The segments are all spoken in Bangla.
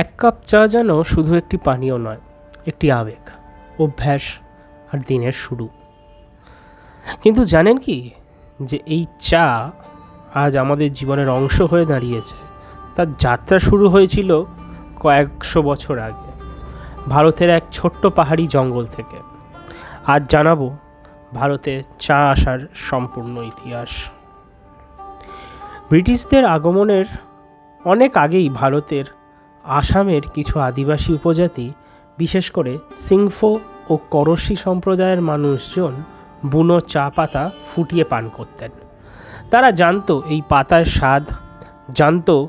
এক কাপ চা যেন শুধু একটি পানীয় নয়, একটি আবেগ, অভ্যাস আর দিনের শুরু। কিন্তু জানেন কি যে এই চা আজ আমাদের জীবনের অংশ হয়ে দাঁড়িয়েছে। তার যাত্রা শুরু হয়েছিল কয়েকশো বছর আগে, ভারতের এক ছোট্ট পাহাড়ি জঙ্গল থেকে। আজ জানাব ভারতে চা আসার সম্পূর্ণ ইতিহাস। ব্রিটিশদের আগমনের অনেক আগেই ভারতের আসামের কিছু আদিবাসী উপজাতি, বিশেষ করে সিংফো ও করশি সম্প্রদায়ের মানুষজন বুনো চা পাতা ফুটিয়ে পান করতেন। তারা জানতো এই পাতার স্বাদ, জানতো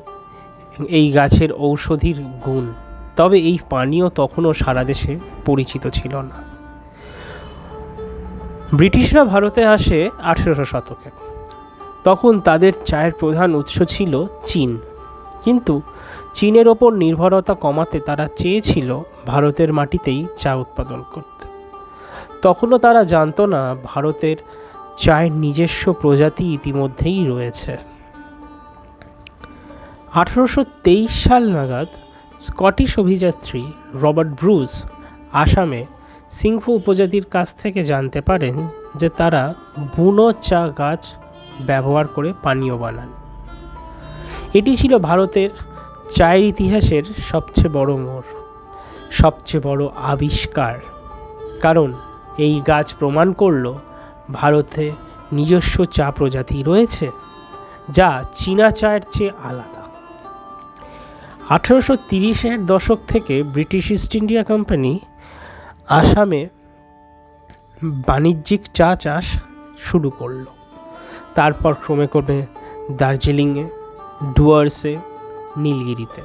এই গাছের ঔষধির গুণ, তবে এই পানীয় তখনও সারা দেশে পরিচিত ছিল না। ব্রিটিশরা ভারতে আসে আঠেরোশো শতকে। তখন তাদের চায়ের প্রধান উৎস ছিল চীন। কিন্তু চীনের ওপর নির্ভরতা কমাতে তারা চেয়েছিল ভারতের মাটিতেই চা উৎপাদন করতে। তখনও তারা জানতো না ভারতের চায়ের নিজস্ব প্রজাতি ইতিমধ্যেই রয়েছে। আঠারোশো তেইশ সাল নাগাদ স্কটিশ অভিযাত্রী রবার্ট ব্রুস আসামে সিংফু উপজাতির কাছ থেকে জানতে পারেন যে তারা বুনো চা গাছ ব্যবহার করে পানীয় বানান। এটি ছিল ভারতের চায়ের ইতিহাসের সবচেয়ে বড় মোড়, সবচেয়ে বড় আবিষ্কার। কারণ এই গাছ প্রমাণ করল ভারতে নিজস্ব চা প্রজাতি রয়েছে, যা চীনা চায়ের চেয়ে আলাদা। আঠেরোশো তিরিশের দশক থেকে ব্রিটিশ ইস্ট ইন্ডিয়া কোম্পানি আসামে বাণিজ্যিক চা চাষ শুরু করল। তারপর ক্রমে ক্রমে দার্জিলিংয়ে, ডুয়ার্সে নীলগিরিতে।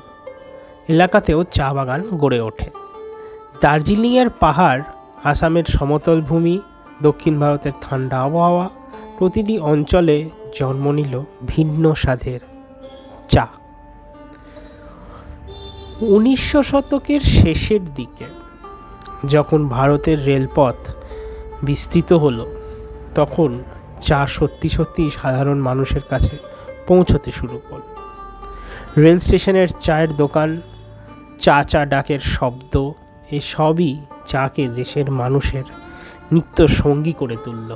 এলাকাতেও চা বাগান গড়ে ওঠে। দার্জিলিংয়ের পাহাড়, আসামের সমতল ভূমি, দক্ষিণ ভারতের ঠান্ডা আবহাওয়া, প্রতিটি অঞ্চলে জন্ম নিল ভিন্ন স্বাদের চা। উনিশশো শতকের শেষের দিকে যখন ভারতের রেলপথ বিস্তৃত হলো, তখন চা সত্যি সত্যি সাধারণ মানুষের কাছে পৌঁছতে শুরু করল। রেল স্টেশনের চায়ের দোকান, চা চা ডাকের শব্দ, এসবই চাকে দেশের মানুষের নিত্য সঙ্গী করে তুলল।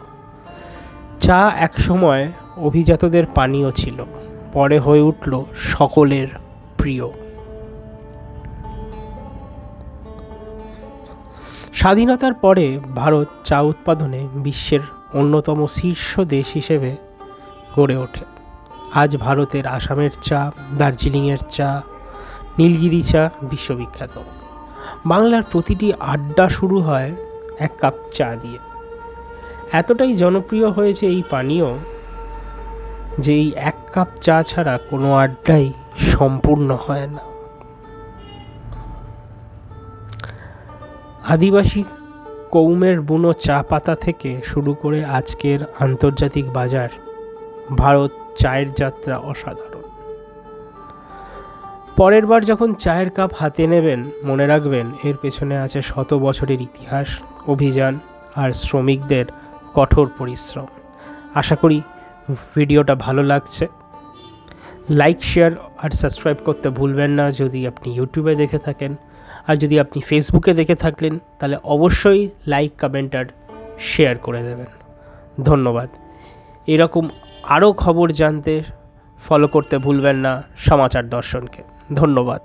চা একসময় অভিজাতদের পানীয় ছিল, পরে হয়ে উঠল সকলের প্রিয়। স্বাধীনতার পরে ভারত চা উৎপাদনে বিশ্বের অন্যতম শীর্ষ দেশ হিসেবে গড়ে ওঠে। আজ ভারতের আসামের চা, দার্জিলিংয়ের চা, নীলগিরি চা বিশ্ববিখ্যাত। বাংলার প্রতিটি আড্ডা শুরু হয় এক কাপ চা দিয়ে। এতটাই জনপ্রিয় হয়েছে এই পানীয় যে এই এক কাপ চা ছাড়া কোনো আড্ডাই সম্পূর্ণ হয় না। আদিবাসী কৌমের বুনো চা পাতা থেকে শুরু করে আজকের আন্তর্জাতিক বাজার ভারত চায়ের যাত্রা অসাধারণ। পরের বার যখন চায়ের কাপ হাতে নেবেন, মনে রাখবেন এর পেছনে আছে শত বছরের ইতিহাস, অভিযান আর শ্রমিকদের কঠোর পরিশ্রম। আশা করি ভিডিওটা ভালো লাগছে। লাইক, শেয়ার আর সাবস্ক্রাইব করতে ভুলবেন না যদি আপনি ইউটিউবে দেখে থাকেন। আর যদি আপনি ফেসবুকে দেখে থাকলেন, তাহলে অবশ্যই লাইক, কমেন্ট আর শেয়ার করে দেবেন। ধন্যবাদ। এরকম আরও খবর জানতে ফলো করতে ভুলবেন না সমাচার দর্শনকে। ধন্যবাদ।